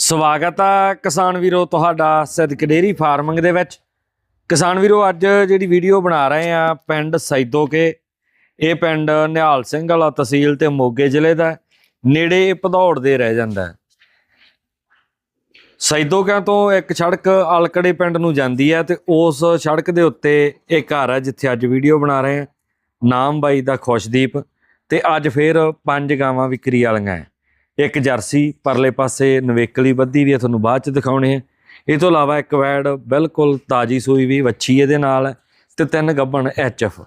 ਸਵਾਗਤ ਆ ਕਿਸਾਨ ਵੀਰੋ ਤੁਹਾਡਾ ਸਿਦਕ ਡੇਰੀ ਫਾਰਮਿੰਗ ਦੇ ਵਿੱਚ। ਕਿਸਾਨ ਵੀਰੋ, ਅੱਜ ਜਿਹੜੀ ਵੀਡੀਓ ਬਣਾ ਰਹੇ ਆ ਪਿੰਡ ਸੈਦੋਕੇ, ਇਹ ਪਿੰਡ ਨਿਹਾਲ ਸਿੰਘ ਵਾਲਾ ਤਹਿਸੀਲ ਤੇ ਮੋਗੇ ਜ਼ਿਲ੍ਹੇ ਦਾ, ਨੇੜੇ ਭਦੌੜ ਦੇ ਰਹਿ ਜਾਂਦਾ ਹੈ। ਸੈਦੋਕਿਆਂ ਤੋਂ ਇੱਕ ਸੜਕ ਅਲਕੜੇ ਪਿੰਡ ਨੂੰ ਜਾਂਦੀ ਹੈ ਤੇ ਉਸ ਸੜਕ ਦੇ ਉੱਤੇ ਇਹ ਘਰ ਹੈ ਜਿੱਥੇ ਅੱਜ ਵੀਡੀਓ ਬਣਾ ਰਹੇ ਆ ਨਾਮ ਬਾਈ ਦਾ ਖੁਸ਼ਦੀਪ ਤੇ ਅੱਜ ਫੇਰ ਪੰਜ ਗਾਵਾਂ ਵਿਕਰੀ ਵਾਲੀਆਂ ਹੈ। ਇੱਕ ਜਰਸੀ ਪਰਲੇ ਪਾਸੇ ਨਵੇਕਲੀ ਬੱਧੀ ਵੀ ਤੁਹਾਨੂੰ ਬਾਅਦ ਚ ਦਿਖਾਉਣੇ ਆ। ਇਹ ਤੋਂ ਇਲਾਵਾ ਇੱਕ ਵੈੜ ਬਿਲਕੁਲ ਤਾਜੀ ਸੂਈ ਵੀ ਵੱਛੀ ਇਹਦੇ ਨਾਲ ਤੇ ਤਿੰਨ ਗੱਭਣ ਐਚਐਫ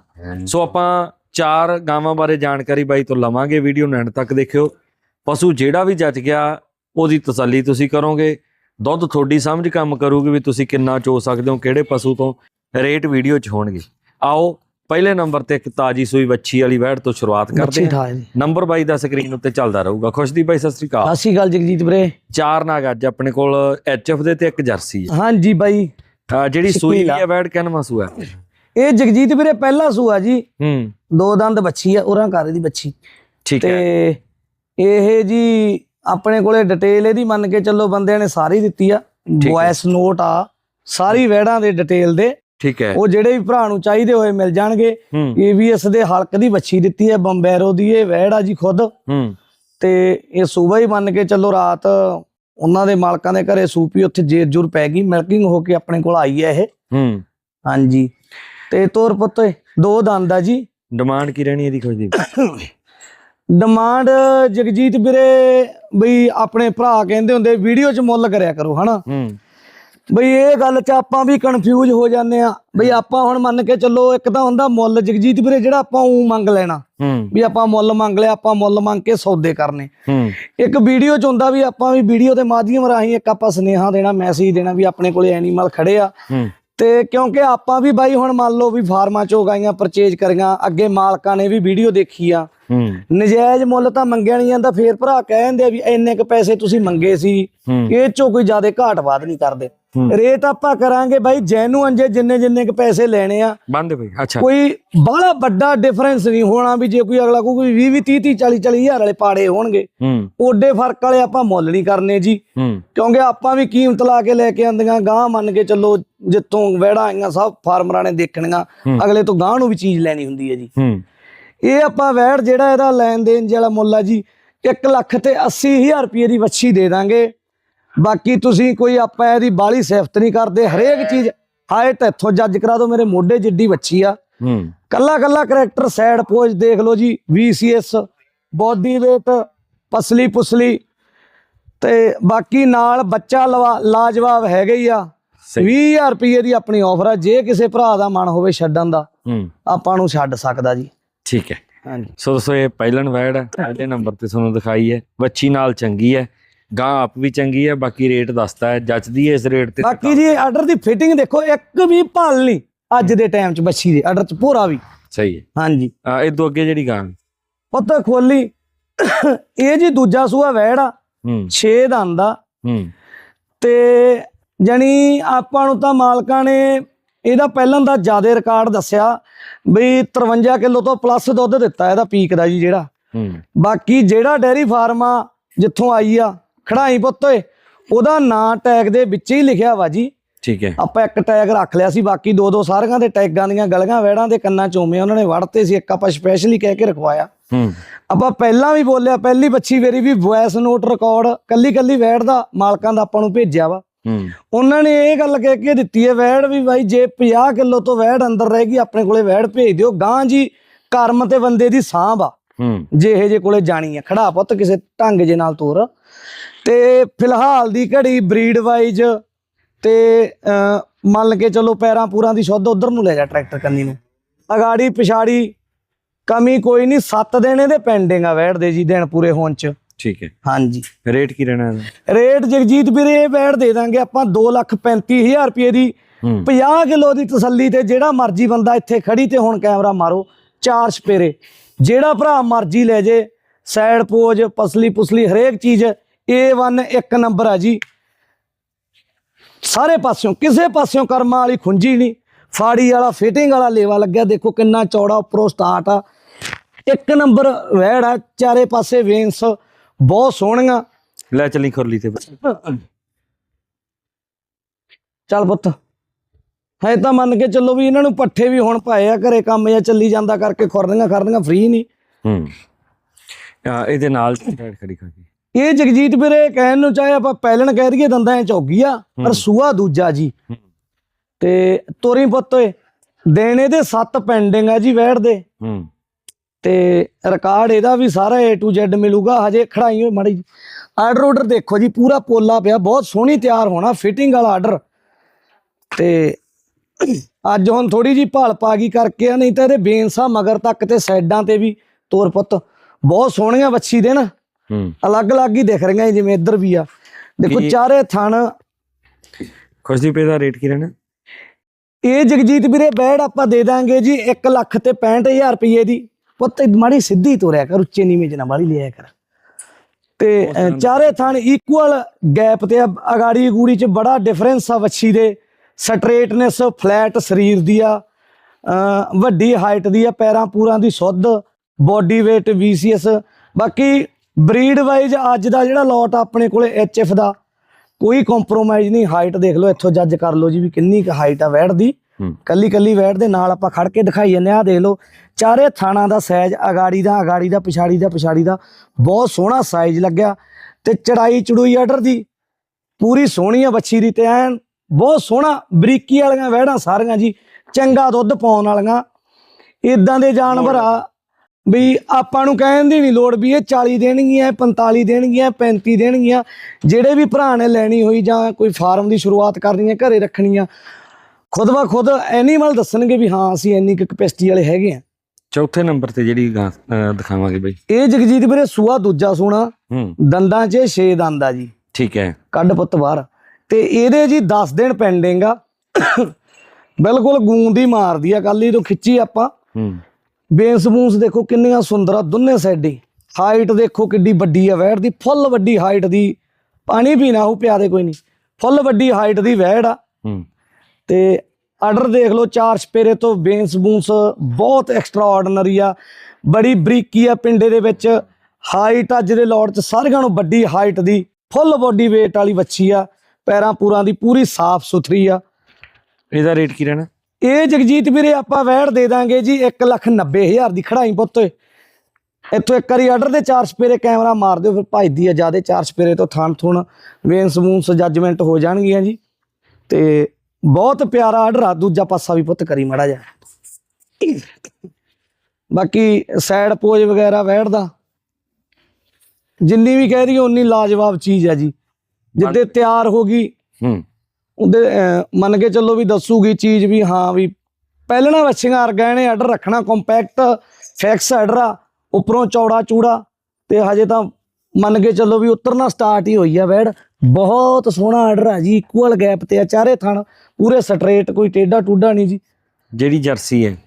ਸੋ ਆਪਾਂ ਚਾਰ ਗਾਵਾਂ ਬਾਰੇ ਜਾਣਕਾਰੀ ਬਾਈ ਤੋਂ ਲਵਾਂਗੇ ਵੀਡੀਓ ਨੂੰ ਐਂਡ ਤੱਕ ਦੇਖਿਓ। ਪਸ਼ੂ ਜਿਹੜਾ ਵੀ ਜੱਜ ਗਿਆ ਉਹਦੀ ਤਸੱਲੀ ਤੁਸੀਂ ਕਰੋਗੇ। ਦੁੱਧ ਤੁਹਾਡੀ ਸਮਝ ਕੰਮ ਕਰੂਗੀ ਵੀ ਤੁਸੀਂ ਕਿੰਨਾ ਚੋ ਸਕਦੇ ਹੋ ਕਿਹੜੇ ਪਸ਼ੂ ਤੋਂ ਰੇਟ ਵੀਡੀਓ 'ਚ ਹੋਣਗੇ। ਆਓ ਪਹਿਲੇ ਨੰਬਰ ਤੇ ਇੱਕ ਤਾਜੀ ਸੂਈ ਵੱਛੀ ਵਾਲੀ ਵੈੜ ਤੋਂ ਸ਼ੁਰੂਆਤ ਕਰਦੇ ਹਾਂ। ਨੰਬਰ ਬਾਈ ਦਾ ਸਕਰੀਨ ਉੱਤੇ ਚੱਲਦਾ ਰਹੂਗਾ। ਖੁਸ਼ਦੀ ਬਾਈ ਸਤਿ ਸ੍ਰੀ ਅਕਾਲ। ਸਤਿ ਸ਼੍ਰੀ ਅਕਾਲ ਜਗਜੀਤ ਵੀਰੇ। ਚਾਰ ਨਾਗ ਅੱਜ ਆਪਣੇ ਕੋਲ ਐਚਐਫ ਦੇ ਤੇ ਇੱਕ ਜਰਸੀ ਹੈ ਹਾਂਜੀ ਬਾਈ। ਜਿਹੜੀ ਸੂਈ। ਹੈ ਵੈੜ ਕਿੰਨਵਾਂ ਸੂਆ? ਇਹ ਜਗਜੀਤ ਵੀਰੇ ਪਹਿਲਾ ਸੂਆ ਜੀ। ਹੂੰ। ਦੋ ਦੰਦ ਬੱਚੀ ਆ ਉਰਾਂ ਘਰ ਦੀ ਬੱਚੀ ਠੀਕ ਹੈ। ਤੇ ਇਹ ਜੀ ਆਪਣੇ ਕੋਲੇ ਡਿਟੇਲ ਇਹਦੀ ਮੰਨ ਕੇ ਚੱਲੋ ਬੰਦਿਆਂ ਨੇ ਸਾਰੀ ਦਿੱਤੀ ਆ। ਵੌਇਸ ਨੋਟ ਆ ਸਾਰੀ ਵੈੜਾਂ ਦੇ ਡਿਟੇਲ ਦੇ। ਠੀਕ ਹੈ। ਉਹ ਜਿਹੜੇ ਵੀ ਭਰਾ ਨੂੰ ਚਾਹੀਦੇ ਹੋਏ ਮਿਲ ਜਾਣਗੇ। ਏਵੀਐਸ ਦੇ ਹਲਕ ਦੀ ਬੱਚੀ ਦਿੱਤੀ ਹੈ ਬੰਬੈਰੋ ਦੀ ਇਹ ਆ ਜੀ ਖੁਦ। ਹੂੰ। ਤੇ ਇਹ ਸੂਬਾ ਹੀ ਮੰਨ ਕੇ ਚੱਲੋ ਰਾਤ ਉਹਨਾਂ ਦੇ ਮਾਲਕਾਂ ਦੇ ਘਰੇ ਸੂਪੀ ਉੱਥੇ ਜੇਰ ਜੁਰ ਪੈ ਗਈ ਮਿਲਕਿੰਗ ਹੋ ਕੇ ਆਪਣੇ ਕੋਲ ਆਈ ਹੈ ਇਹ। ਹੂੰ। ਹਾਂਜੀ। ਤੇ ਤੋਰ ਪੁੱਤ ਦੋ ਦੰਦ ਆ ਜੀ। ਡਿਮਾਂਡ ਕੀ ਰਹਿਣੀ ਇਹਦੀ ਖੁਸ਼ਦੀ ਡਿਮਾਂਡ ਜਗਜੀਤ ਵੀਰੇ ਬਈ ਆਪਣੇ ਭਰਾ ਕਹਿੰਦੇ ਹੁੰਦੇ ਵੀਡੀਓ 'ਚ ਮੁੱਲ ਕਰਿਆ ਕਰੋ ਹਨਾ? ਹੂੰ। ਬਈ ਇਹ ਗੱਲ 'ਚ ਆਪਾਂ ਵੀ ਕਨਫਿਊਜ਼ ਹੋ ਜਾਂਦੇ ਆ ਬਈ ਆਪਾਂ ਹੁਣ ਮੰਨ ਕੇ ਚੱਲੋ ਇੱਕ ਤਾਂ ਹੁੰਦਾ ਮੁੱਲ ਜਗਜੀਤ ਵੀਰੇ ਜਿਹੜਾ ਆਪਾਂ ਉਹ ਮੰਗ ਲੈਣਾ। ਵੀ ਆਪਾਂ ਮੁੱਲ ਮੰਗ ਲਿਆ ਆਪਾਂ ਮੁੱਲ ਮੰਗ ਕੇ ਸੌਦੇ ਕਰਨੇ। ਇੱਕ ਵੀਡੀਓ 'ਚ ਹੁੰਦਾ ਵੀ ਆਪਾਂ ਵੀ ਵੀਡੀਓ ਦੇ ਮਾਧਿਅਮ ਰਾਹੀਂ ਇੱਕ ਆਪਾਂ ਸੁਨੇਹਾ ਦੇਣਾ ਮੈਸੇਜ ਦੇਣਾ ਵੀ ਆਪਣੇ ਕੋਲੇ ਐਨੀਮਲ ਖੜੇ ਆ। ਤੇ ਕਿਉਂਕਿ ਆਪਾਂ ਵੀ ਬਾਈ ਹੁਣ ਮੰਨ ਲਓ ਵੀ ਫਾਰਮਾਂ ਚੋਂ ਗਾਈਆਂ ਪਰਚੇਜ ਕਰੀਆਂ ਅੱਗੇ ਮਾਲਕਾਂ ਨੇ ਵੀ ਵੀਡੀਓ ਦੇਖੀ ਆ। ਨਜਾਇਜ਼ ਮੁੱਲ ਤਾਂ ਮੰਗਿਆ ਨਹੀਂ ਜਾਂਦਾ ਫੇਰ ਭਰਾ ਕਹਿੰਦੇ ਵੀ ਇੰਨੇ ਕ ਪੈਸੇ ਤੁਸੀਂ ਮੰਗੇ ਸੀ ਇਹ ਚੋਂ ਕੋਈ ਜ਼ਿਆਦਾ ਘਾਟ ਵਾਧ ਨਹੀਂ ਕਰਦੇ। ਰੇਟ ਆਪਾਂ ਕਰਾਂਗੇ ਬਾਈ ਜੈਨੂਅਨ ਜੇ ਜਿੰਨੇ ਜਿੰਨੇ ਕ ਪੈਸੇ ਲੈਣੇ ਆ। ਬੰਦ ਬਈ ਅੱਛਾ। ਕੋਈ ਬੜਾ ਵੱਡਾ ਡਿਫਰੈਂਸ ਨਹੀਂ ਹੋਣਾ ਵੀ ਜੇ ਕੋਈ ਅਗਲਾ ਕੋਈ 20 20 30 40 40 ਹਜ਼ਾਰ ਵਾਲੇ ਪਾੜੇ ਹੋਣਗੇ। ਓਡੇ ਫ਼ਰਕ ਵਾਲੇ ਆਪਾਂ ਮੁੱਲ ਨਹੀਂ ਕਰਨੇ ਜੀ। ਕਿਉਂਕਿ ਆਪਾਂ ਵੀ ਕੀਮਤ ਲਾ ਕੇ ਲੈ ਕੇ ਆਂਦੀਆਂ ਗਾਂ ਮੰਨ ਕੇ ਚੱਲੋ ਜਿੱਥੋਂ ਵਹਿੜਾਂ ਆਈਆਂ ਸਭ ਫਾਰਮਰਾਂ ਨੇ ਦੇਖਣੀਆਂ। ਅਗਲੇ ਤੋਂ ਗਾਂ ਨੂੰ ਵੀ ਚੀਜ਼ ਲੈਣੀ ਹੁੰਦੀ ਹੈ ਜੀ। ਇਹ ਆਪਾਂ ਵੈੜ ਜਿਹੜਾ ਇਹਦਾ ਲੈਣ ਦੇਣ ਜਿਹੜਾ ਮੁੱਲ ਆ ਜੀ 1 ਲੱਖ ਤੇ 80000 ਰੁਪਏ ਦੀ ਵੱਛੀ ਦੇ ਦਾਂਗੇ। ਬਾਕੀ ਤੁਸੀਂ ਕੋਈ ਆਪਾਂ ਇਹਦੀ ਬਾਲੀ ਸਿਫਤ ਨਹੀਂ ਕਰਦੇ ਹਰੇਕ ਚੀਜ਼ ਤਾਂ ਇੱਥੋਂ ਜੱਜ ਕਰਾ ਦਿਓ ਮੇਰੇ ਮੋਢੇ ਜਿੱਡੀ ਵੱਛੀ ਆ। ਹੂੰ। ਕੱਲਾ ਕੱਲਾ ਕਰੈਕਟਰ ਸਾਈਡ ਪੋਜ ਦੇਖ ਲਓ ਜੀ VCS ਬੋਡੀ weight ਪਸਲੀ ਪੁਸਲੀ। ਤੇ ਬਾਕੀ ਨਾਲ ਬੱਚਾ ਲਵਾ- ਲਾਜਵਾਬ ਹੈਗੇ ਹੀ ਆ। ਸਹੀ। 20000 ਰੁਪਏ ਦੀ ਆਪਣੀ ਆਫਰ ਆ ਜੇ ਕਿਸੇ ਭਰਾ ਦਾ ਮਨ ਹੋਵੇ ਛੱਡਣ ਦਾ ਆਪਾਂ ਨੂੰ ਛੱਡ ਸਕਦਾ ਜੀ। ਠੀਕ ਹੈ। ਹਾਂਜੀ। ਸੋ ਦੋਸਤੋ ਇਹ ਪਹਿਲਨ ਵੈੜ ਹੈ। ਪਹਿਲੇ ਨੰਬਰ ਤੇ ਤੁਹਾਨੂੰ ਦਿਖਾਈ ਹੈ। ਵੱਛੀ ਨਾਲ ਚੰਗੀ ਹੈ। ਗਾਂ ਆਪ ਵੀ ਚੰਗੀ ਹੈ ਬਾਕੀ ਰੇਟ ਦੱਸਦਾ ਹੈ। ਜੱਜਦੀ ਹੈ ਇਸ ਰੇਟ ਤੇ ਬਾਕੀ ਜੀ ਆਰਡਰ ਦੀ ਫਿਟਿੰਗ ਦੇਖੋ ਇੱਕ ਵੀ ਭਲ ਨਹੀਂ ਅੱਜ ਦੇ ਟਾਈਮ 'ਚ ਬੱਚੀ ਦੇ। ਆਰਡਰ 'ਚ ਪੂਰਾ ਵੀ। ਸਹੀ ਹੈ। ਹਾਂਜੀ। ਇਹ ਤੋਂ ਅੱਗੇ ਜਿਹੜੀ ਗਾਂ। ਪੁੱਤ ਖੋਲੀ। ਇਹ ਜੀ ਦੂਜਾ ਸੂਆ ਵੈੜ ਆ। 6 ਦੰਦ ਆ। ਤੇ ਜਣੀ ਆਪਾਂ ਨੂੰ ਤਾਂ ਮਾਲਕਾਂ ਨੇ ਇਹਦਾ ਪਹਿਲਾਂ ਦਾ ਜ਼ਿਆਦਾ ਰਿਕਾਰਡ ਦੱਸਿਆ। ਬਈ 53 ਕਿਲੋ ਤੋਂ ਪਲੱਸ ਦੁੱਧ ਦਿੱਤਾ ਇਹਦਾ ਪੀਕ ਦਾ ਜੀ ਜਿਹੜਾ। ਬਾਕੀ ਜਿਹੜਾ ਡੈਰੀ ਫਾਰਮ ਆ ਜਿੱਥੋਂ ਆਈ ਆ ਖੜਾਈ ਪੁੱਤ ਓਏ ਉਹਦਾ ਨਾਂ ਟੈਗ ਦੇ ਵਿੱਚ ਹੀ ਲਿਖਿਆ ਵਾ ਜੀ। ਠੀਕ ਹੈ। ਆਪਾਂ ਇੱਕ ਟੈਗ ਰੱਖ ਲਿਆ ਸੀ ਬਾਕੀ ਦੋ ਦੋ ਸਾਰੀਆਂ ਦੇ ਟੈਗਾਂ ਦੀਆਂ ਗਲੀਆਂ ਵੈੜਾਂ ਦੇ ਕੰਨਾਂ ਚੋਮੇ ਉਹਨਾਂ ਨੇ ਵੜਤੇ ਸੀ ਇੱਕ ਆਪਾਂ ਸਪੈਸ਼ਲੀ ਕਹਿ ਕੇ ਰਖਵਾਇਆ। ਹੂੰ। ਆਪਾਂ ਪਹਿਲਾਂ ਵੀ ਬੋਲਿਆ ਪਹਿਲੀ ਬੱਚੀ ਵੇਰੀ ਵੀ ਵੌਇਸ ਨੋਟ ਰਿਕਾਰਡ ਕੱਲੀ ਕੱਲੀ ਵੈੜ ਦਾ ਮਾਲਕਾਂ ਦਾ ਆਪਾਂ ਨੂੰ ਭੇਜਿਆ ਵਾ। ਉਹਨਾਂ ਨੇ ਇਹ ਗੱਲ ਕਹਿ ਕੇ ਦਿੱਤੀ ਹੈ ਵੈੜ ਵੀ ਬਾਈ ਜੇ 50 ਕਿਲੋ ਤੋਂ ਵੈੜ ਅੰਦਰ ਰਹੇਗੀ ਆਪਣੇ ਕੋਲੇ ਵੈੜ ਭੇਜ ਦਿਓ। ਗਾਂ ਜੀ ਕਰਮ ਤੇ ਬੰਦੇ ਦੀ ਸਾਂਭ ਆ। ਜੇ ਇਹ ਜੇ ਕੋਲੇ ਜਾਣੀ ਆ। ਖੜਾ ਪੁੱਤ ਕਿਸੇ ਢੰਗ ਜੇ ਨਾਲ ਤੋਰ। ਤੇ ਫਿਲਹਾਲ ਦੀ ਘੜੀ ਬਰੀਡ ਵਾਈਜ਼ ਤੇ ਮੰਨ ਕੇ ਚਲੋ ਪੈਰਾਂ ਪੂਰਾਂ ਦੀ ਸ਼ੁੱਧ ਉਧਰ ਨੂੰ ਲੈ ਜਾ ਟਰੈਕਟਰ ਕੰਨੀ ਨੂੰ। ਅਗਾੜੀ ਪਿਛਾੜੀ ਕਮੀ ਕੋਈ ਨਹੀਂ 7 ਦਿਨ ਇਹਦੇ ਪੈਂਡਿੰਗ ਆ ਵੈੜ ਦੇ ਜੀ ਦਿਨ ਪੂਰੇ ਹੋਣ ਚ। ਠੀਕ ਹੈ। ਹਾਂਜੀ। ਰੇਟ ਕੀ ਰਹਿਣਾ ਇਹਦਾ? ਰੇਟ ਜਗਜੀਤ ਵੀਰੇ ਇਹ ਵੈੜ ਦੇ ਦਾਂਗੇ ਆਪਾਂ 235000 ਰੁਪਏ ਦੀ। ਹੂੰ। 50 ਕਿਲੋ ਦੀ ਤਸੱਲੀ ਤੇ ਜਿਹੜਾ ਮਰਜ਼ੀ ਬੰਦਾ ਇੱਥੇ ਖੜੀ ਤੇ ਹੁਣ ਕੈਮਰਾ ਮਾਰੋ ਚਾਰ ਸਪੇਰੇ ਜਿਹੜਾ ਭਰਾ ਮਰਜ਼ੀ ਲੈ ਜੇ ਸਾਈਡ ਪੋਜ ਪਸਲੀ ਪੁਸਲੀ ਹਰੇਕ ਚੀਜ਼ A1 ਇੱਕ ਨੰਬਰ ਆ ਜੀ। ਸਾਰੇ ਪਾਸਿਓਂ ਕਿਸੇ ਪਾਸਿਓਂ ਕਰਮਾਂ ਵਾਲੀ ਖੁੰਜੀ ਨਹੀਂ। ਫਾੜੀ ਵਾਲਾ ਫਿਟਿੰਗ ਵਾਲਾ ਲੇਵਾ ਲੱਗਿਆ ਦੇਖੋ ਕਿੰਨਾ ਚੌੜਾ ਉੱਪਰੋਂ ਸਟਾਰਟ ਆ। ਇੱਕ ਨੰਬਰ ਵੈੜ ਆ ਚਾਰੇ ਪਾਸੇ ਵੇਨਸ ਬਹੁਤ ਸੋਹਣੀਆਂ। ਲੈ ਚਲੀ ਖੁਰਲੀ ਤੇ। ਚੱਲ ਪੁੱਤ। ਹੈ ਤਾਂ ਮੰਨ ਕੇ ਚੱਲੋ ਵੀ ਇਹਨਾਂ ਨੂੰ ਪੱਠੇ ਵੀ ਹੁਣ ਪਾਏ ਆ ਘਰੇ ਕੰਮ ਜਾਂ ਚੱਲੀ ਜਾਂਦਾ ਕਰਕੇ ਖੁਰਨੀਆਂ ਖਰਨੀਆਂ ਫ੍ਰੀ ਨਹੀਂ। ਹੂੰ। ਇਹਦੇ ਨਾਲ ਖੜੀ ਗਈ ਇਹ ਜਗਜੀਤ ਵੀਰੇ ਕਹਿਣ ਨੂੰ ਚਾਹੇ ਆਪਾਂ ਪਹਿਲਣ ਕਹਿ ਦਈਏ ਦੰਦਾਂ ਐ ਚੌਗੀ ਆ ਪਰ। ਸੂਆ ਦੂਜਾ ਜੀ। ਤੇ ਤੋਰੀ ਪੁੱਤ ਓਏ ਦੇਣੇ ਦੇ 7 ਪੈਂਡਿੰਗ ਆ ਜੀ ਵੈੜ ਦੇ। ਹੂੰ। ਤੇ ਰਿਕਾਰਡ ਇਹਦਾ ਵੀ ਸਾਰਾ A to Z ਮਿਲੂਗਾ। ਹਜੇ ਖੜਾਈ ਹੋਈ ਮਾੜੀ ਆਰਡਰ ਆਰਡਰ ਦੇਖੋ ਜੀ ਪੂਰਾ ਪੋਲਾ ਪਿਆ। ਬਹੁਤ ਸੋਹਣੀ ਤਿਆਰ ਹੋਣਾ ਫਿਟਿੰਗ ਵਾਲਾ ਆਰਡਰ ਤੇ ਅੱਜ ਹੁਣ ਥੋੜੀ ਜੀ ਭਾਲ ਪਾ ਗਈ ਕਰਕੇ ਆ ਨਹੀਂ ਤਾਂ ਇਹਦੇ ਬੇਨਸਾ ਮਗਰ ਤੱਕ ਤੇ ਸਾਈਡਾਂ ਤੇ ਵੀ ਤੋਰ ਪੁੱਤ। ਬਹੁਤ ਸੋਹਣੀਆਂ ਵੱਛੀ ਦੇ ਨਾ। ਅਲੱਗ-ਅਲੱਗ ਹੀ ਦਿਖ ਰਹੀਆਂ ਜਿਵੇਂ ਇੱਧਰ ਵੀ ਆ। ਦੇਖੋ ਚਾਰੇ ਥਣ। ਖੁਸ਼ਦੀਪ ਇਹਦਾ ਰੇਟ ਕੀ ਰਹਿਣਾ? ਇਹ ਜਗਜੀਤ ਵੀਰੇ ਬੈੜ ਆਪਾਂ ਦੇ ਦਾਂਗੇ ਜੀ 1 ਲੱਖ ਤੇ 65000 ਰੁਪਏ ਦੀ। ਪੁੱਤ ਮਾੜੀ ਸਿੱਧੀ ਤੋਰਿਆ ਕਰ ਉੱਚੇ ਨੀਵੇਂ ਚ ਨਾ ਮਾੜੀ ਲਿਆ ਕਰ। ਤੇ ਚਾਰੇ ਥਣ ਇਕੁਅਲ ਗੈਪ ਤੇ ਆ, ਅਗਾੜੀ ਗੂੜੀ ਚ ਬੜਾ ਡਿਫਰੈਂਸ ਆ ਵੱਛੀ ਦੇ। ਸਟ੍ਰੇਟਨੈਸ ਫਲੈਟ ਸਰੀਰ ਦੀ ਆ। ਵੱਡੀ ਹਾਈਟ ਦੀ ਆ ਪੈਰਾਂ ਪੂਰਾਂ ਦੀ ਸੁੱਧ। ਬੋਡੀ weight ਵੀਸੀਐਸ ਬਾਕੀ ਬਰੀਡ ਵਾਈਜ਼ ਅੱਜ ਦਾ ਜਿਹੜਾ ਲੋਟ ਆਪਣੇ ਕੋਲੇ ਐਚਐਫ ਦਾ ਕੋਈ ਕੰਪਰੋਮਾਈਜ਼ ਨਹੀਂ ਹਾਈਟ ਦੇਖ ਲਓ ਇੱਥੋਂ ਜੱਜ ਕਰ ਲਓ ਜੀ ਵੀ ਕਿੰਨੀ ਕੁ ਹਾਈਟ ਆ ਵੈੜ ਦੀ। ਕੱਲੀ ਕੱਲੀ ਵੈਟ ਦੇ ਨਾਲ ਆਪਾਂ ਖੜ ਕੇ ਦਿਖਾਈ ਜਾਂਦੇ ਆ ਦੇਖ ਲਓ, ਚਾਰੇ ਥਾਣਾ ਦਾ ਸਾਈਜ਼, ਅਗਾੜੀ ਦਾ ਅਗਾੜੀ ਦਾ, ਪਿਛਾੜੀ ਦਾ ਪਿਛਾੜੀ ਦਾ। ਬਹੁਤ ਸੋਹਣਾ ਸਾਈਜ਼ ਲੱਗਿਆ ਤੇ ਚੜਾਈ ਚੜੂਈ ਆਰਡਰ ਦੀ। ਪੂਰੀ ਸੋਹਣੀ ਆ ਬੱਚੀ ਦੀ ਤੇ ਐਨ ਬਹੁਤ ਸੋਹਣਾ, ਬਰੀਕੀ ਵਾਲੀਆਂ ਵਹਿੜਾਂ ਸਾਰੀਆਂ ਜੀ, ਚੰਗਾ ਦੁੱਧ ਪਾਉਣ ਵਾਲੀਆਂ। ਇਦਾਂ ਦੇ ਜਾਨਵਰ ਆ ਵੀ ਆਪਾਂ ਨੂੰ ਕਹਿਣ ਦੀ ਨਹੀਂ ਲੋੜ ਵੀ ਇਹ 40 ਦੇਣਗੀਆਂ 45 ਦੇਣਗੀਆਂ 35 ਦੇਣਗੀਆਂ। ਜਿਹੜੇ ਵੀ ਭਰਾ ਨੇ ਲੈਣੀ ਹੋਈ ਜਾਂ ਕੋਈ ਫਾਰਮ ਦੀ ਸ਼ੁਰੂਆਤ ਕਰਨੀ ਹੈ, ਘਰੇ ਰੱਖਣੀ ਆ ਖੁਦ ਵਾ ਖੁਦ ਐਨੀਮਲ ਦੱਸਣਗੇ ਵੀ ਹਾਂ ਅਸੀਂ ਇੰਨੀ ਕੁ ਕਪੈਸਿਟੀ ਵਾਲੇ ਹੈਗੇ ਆ। ਚੌਥੇ ਨੰਬਰ ਤੇ ਜਿਹੜੀ ਗਾਂ ਅਹ ਦਿਖਾਵਾਂਗੇ ਬਈ। ਇਹ ਜਗਜੀਤ ਵੀਰੇ ਸੂਆ ਦੂਜਾ ਸੋਣਾ ਹੂੰ। ਦੰਦਾਂ 'ਚ 6 ਦੰਦ ਆ ਜੀ। ਠੀਕ ਹੈ। ਕੱਢ ਪੁੱਤ ਬਾਹਰ। ਤੇ ਇਹਦੇ ਜੀ 10 ਦਿਨ ਪੈਂਡਿੰਗ ਆ। ਬਿਲਕੁਲ ਗੂੰਦ ਹੀ ਮਾਰਦੀ ਆ ਕੱਲ ਹੀ ਤੋਂ ਖਿੱਚੀ ਆਪਾਂ। ਹੂੰ। ਬੇਸ ਬੂਸ ਦੇਖੋ ਕਿੰਨੀਆਂ ਸੁੰਦਰ ਆ ਦੋਨੇ ਸਾਈਡੇ ਹਾਈਟ ਦੇਖੋ ਕਿੱਡੀ ਵੱਡੀ ਆ ਵੈੜ ਦੀ ਫੁੱਲ ਵੱਡੀ ਹਾਈਟ ਦੀ। ਪਾਣੀ ਪੀਣਾ ਉਹ ਪਿਆਦੇ ਕੋਈ ਨਹੀਂ ਫੁੱਲ ਵੱਡੀ ਹਾਈਟ ਦੀ ਵੈੜ ਆ। ਹੂੰ। ਤੇ ਆਰਡਰ ਦੇਖ ਲਓ ਚਾਰ ਸਪੇਰੇ ਤੋਂ ਬੇਸ ਬੂਸ ਬਹੁਤ ਐਕਸਟਰਾ ਆਰਡੀਨਰੀ ਆ। ਬੜੀ ਬਰੀਕੀ ਆ ਪਿੰਡੇ ਦੇ ਵਿੱਚ। ਹਾਈਟ ਅੱਜ ਦੇ ਲੋਟ ਚ ਸਾਰਿਆਂ ਨੂੰ ਵੱਡੀ ਹਾਈਟ ਦੀ ਫੁੱਲ ਬੋਡੀ weight ਵਾਲੀ ਵੱਛੀ ਆ। ਪੈਰਾਂ ਪੂਰਾਂ ਦੀ ਪੂਰੀ ਸਾਫ਼ ਸੁਥਰੀ ਆ। ਇਹਦਾ ਰੇਟ ਕੀ ਰਹਿਣਾ? ਇਹ ਜਗਜੀਤ ਵੀਰੇ ਆਪਾਂ ਵੈੜ ਦੇ ਦਾਂਗੇ ਜੀ 190000 ਦੀ ਖੜਾਈ ਪੁੱਤ। ਇੱਥੋਂ ਇੱਕ ਵਾਰੀ ਆਰਡਰ ਦੇ ਚਾਰ ਸਪੇਰੇ ਕੈਮਰਾ ਮਾਰ ਦਿਓ ਫਿਰ ਭਜਦੀ ਆ ਜਿਆਦੇ ਚਾਰ ਸਪੇਰੇ ਤੋਂ ਥਣ ਥੁਣ ਵੇਨਸ ਵੂਨਸ ਜੱਜਮੈਂਟ ਹੋ ਜਾਣਗੀਆਂ ਜੀ। ਤੇ ਬਹੁਤ ਪਿਆਰਾ ਆਰਡਰ ਆ ਦੂਜਾ ਪਾਸਾ ਵੀ ਪੁੱਤ ਕਰੀ ਮੜਾ ਜਾ ਬਾਕੀ ਸਾਈਡ ਪੋਜ ਵਗੈਰਾ ਵੈੜ ਦਾ ਜਿੰਨੀ ਵੀ ਕਹਿ ਰਹੀ ਉਨੀ ਲਾਜਵਾਬ ਚੀਜ਼ ਆ ਜੀ। ਜਿੱਦੇ ਤਿਆਰ ਹੋ ਗਈ ਹੂੰ। ਉਹਦੇ ਮੰਨ ਕੇ ਚੱਲੋ ਵੀ ਦੱਸੂਗੀ ਚੀਜ਼ ਵੀ ਹਾਂ ਵੀ ਪਹਿਲਣਾ ਵੱਛੀਆਂ ਇਹਨੇ ਆਰਡਰ ਰੱਖਣਾ ਕੰਪੈਕਟ ਫੈਕਸ ਆਰਡਰ ਆ ਉੱਪਰੋਂ ਚੌੜਾ ਚੂੜਾ ਤੇ ਹਜੇ ਤਾਂ ਮੰਨ ਕੇ ਚੱਲੋ ਵੀ ਉਤਰਨਾ ਸਟਾਰਟ ਹੀ ਹੋਈ ਆ ਵੈੜ। ਬਹੁਤ ਸੋਹਣਾ ਆਰਡਰ ਆ ਜੀ ਇਕੁਅਲ ਗੈਪ ਤੇ ਆ ਚਾਰੇ ਥਣ। ਪੂਰੇ ਸਟਰੇਟ ਕੋਈ ਟੇਡਾ ਟੂਡਾ ਨਹੀਂ ਜੀ। ਜਿਹੜੀ ਜਰਸੀ ਹੈ।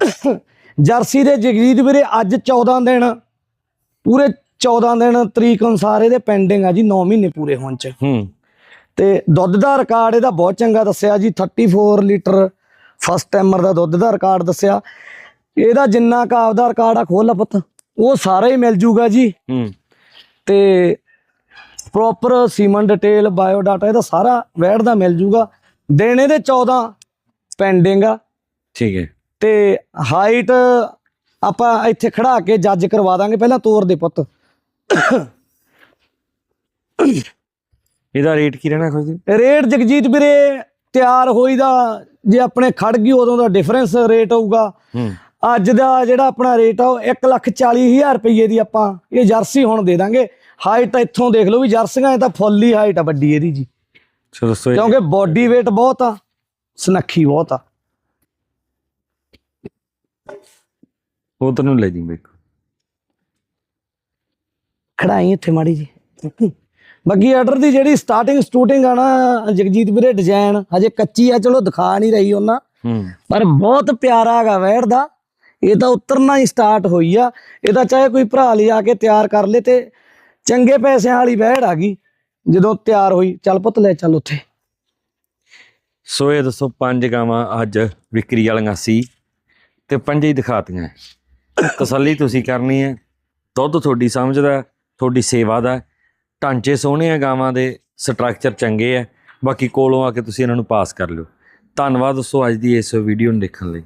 ਜਰਸੀ ਦੇ ਜਗਜੀਤ ਵੀਰੇ ਅੱਜ 14 ਦਿਨ। ਪੂਰੇ 14 ਦਿਨ ਤਰੀਕ ਅਨੁਸਾਰ ਇਹਦੇ ਪੈਂਡਿੰਗ ਆ ਜੀ 9 ਮਹੀਨੇ ਪੂਰੇ ਹੋਣ ਚ। ਹੂੰ। ਤੇ ਦੁੱਧ ਦਾ ਰਿਕਾਰਡ ਇਹਦਾ ਬਹੁਤ ਚੰਗਾ ਦੱਸਿਆ ਜੀ 34 ਲੀਟਰ ਫਸਟ ਟਾਈਮਰ ਦਾ ਦੁੱਧ ਦਾ ਰਿਕਾਰਡ ਦੱਸਿਆ। ਇਹਦਾ ਜਿੰਨਾ ਕਾ ਆਪਦਾ ਰਿਕਾਰਡ ਆ ਖੋਲ ਪੁੱਤ ਉਹ ਸਾਰਾ ਹੀ ਮਿਲ ਜੂਗਾ ਜੀ। ਹੂੰ। ਤੇ proper semen detail bio data ਇਹਦਾ ਸਾਰਾ ਵੈਟ ਦਾ ਮਿਲ ਜੂਗਾ। ਦੇਣੇ ਦੇ 14 ਪੈਂਡਿੰਗ ਆ। ਠੀਕ ਹੈ। ਤੇ ਹਾਈਟ ਆਪਾਂ ਇੱਥੇ ਖੜਾ ਕੇ ਜੱਜ ਕਰਵਾ ਦਾਂਗੇ ਪਹਿਲਾਂ ਤੋਰ ਦੇ ਪੁੱਤ। ਇਹਦਾ ਰੇਟ ਕੀ ਰਹਿਣਾ ਖੁਸ਼ਦੀਪ ਰੇਟ ਜਗਜੀਤ ਵੀਰੇ ਤਿਆਰ ਹੋਈ ਦਾ ਜੇ ਆਪਣੇ ਖੜ ਗਈ ਉਦੋਂ ਦਾ ਡਿਫਰੈਂਸ ਰੇਟ ਹੋਊਗਾ। ਹੂੰ। ਅੱਜ ਦਾ ਜਿਹੜਾ ਆਪਣਾ ਰੇਟ ਆ ਉਹ 140000 ਰੁਪਏ ਦੀ ਆਪਾਂ ਇਹ ਜਰਸੀ ਹੁਣ ਦੇ ਦਾਂਗੇ। ਹਾਈਟ ਇੱਥੋਂ ਦੇਖ ਲਓ ਵੀ ਜਰਸੀਆਂ ਇਹ ਤਾਂ ਫੁੱਲ ਹੀ ਹਾਈਟ ਆ ਵੱਡੀ ਇਹਦੀ ਜੀ। ਕਿਉਂਕਿ ਬਾਡੀ weight ਬਹੁਤ ਆ ਸੁਨੱਖੀ ਬਹੁਤ ਆ। ਉਧਰ ਨੂੰ ਲੈ ਜੀ ਬਈ। ਖੜਾਈ ਇੱਥੇ ਮਾੜੀ ਜੀ। ਬਾਕੀ ਆਰਡਰ ਦੀ ਜਿਹੜੀ ਸਟਾਰਟਿੰਗ ਸਟੂਟਿੰਗ ਆ ਨਾ ਜਗਜੀਤ ਵੀਰੇ ਡਿਜ਼ਾਈਨ ਹਜੇ ਕੱਚੀ ਆ ਚਲੋ ਦਿਖਾ ਨਹੀਂ ਰਹੀ ਉਹਨਾਂ। ਪਰ ਬਹੁਤ ਪਿਆਰਾ ਹੈਗਾ ਵੈੜ ਦਾ। ਇਹ ਤਾਂ ਉਤਰਨਾ ਹੀ ਸਟਾਰਟ ਹੋਈ ਆ। ਇਹਦਾ ਚਾਹੇ ਕੋਈ ਭਰਾ ਲਿਆ ਕੇ ਤਿਆਰ ਕਰ ਲੇ ਤੇ ਚੰਗੇ ਪੈਸਿਆਂ ਵਾਲੀ ਵੈੜ ਆ ਗਈ। ਜਦੋਂ ਤਿਆਰ ਹੋਈ, ਚੱਲ ਪੁੱਤ ਲੈ ਚੱਲ ਉੱਥੇ। ਸੋ ਇਹ ਦੱਸੋ, ਪੰਜ ਗਾਵਾਂ ਅੱਜ ਵਿਕਰੀ ਵਾਲੀਆਂ ਸੀ ਤੇ ਪੰਜੇ ਹੀ ਦਿਖਾਤੀਆਂ। ਤਸੱਲੀ ਤੁਸੀਂ ਕਰਨੀ ਹੈ। ਦੁੱਧ ਤੁਹਾਡੀ ਸਮਝਦਾ ਤੁਹਾਡੀ ਸੇਵਾ ਦਾ ਢਾਂਚੇ ਸੋਹਣੇ ਆ ਗਾਵਾਂ ਦੇ ਸਟਰਕਚਰ ਚੰਗੇ ਆ। ਬਾਕੀ ਕੋਲੋਂ ਆ ਕੇ ਤੁਸੀਂ ਇਹਨਾਂ ਨੂੰ ਪਾਸ ਕਰ ਲਿਓ। ਧੰਨਵਾਦ ਦੋਸਤੋ ਅੱਜ ਦੀ ਇਸ ਵੀਡੀਓ ਨੂੰ ਦੇਖਣ ਲਈ।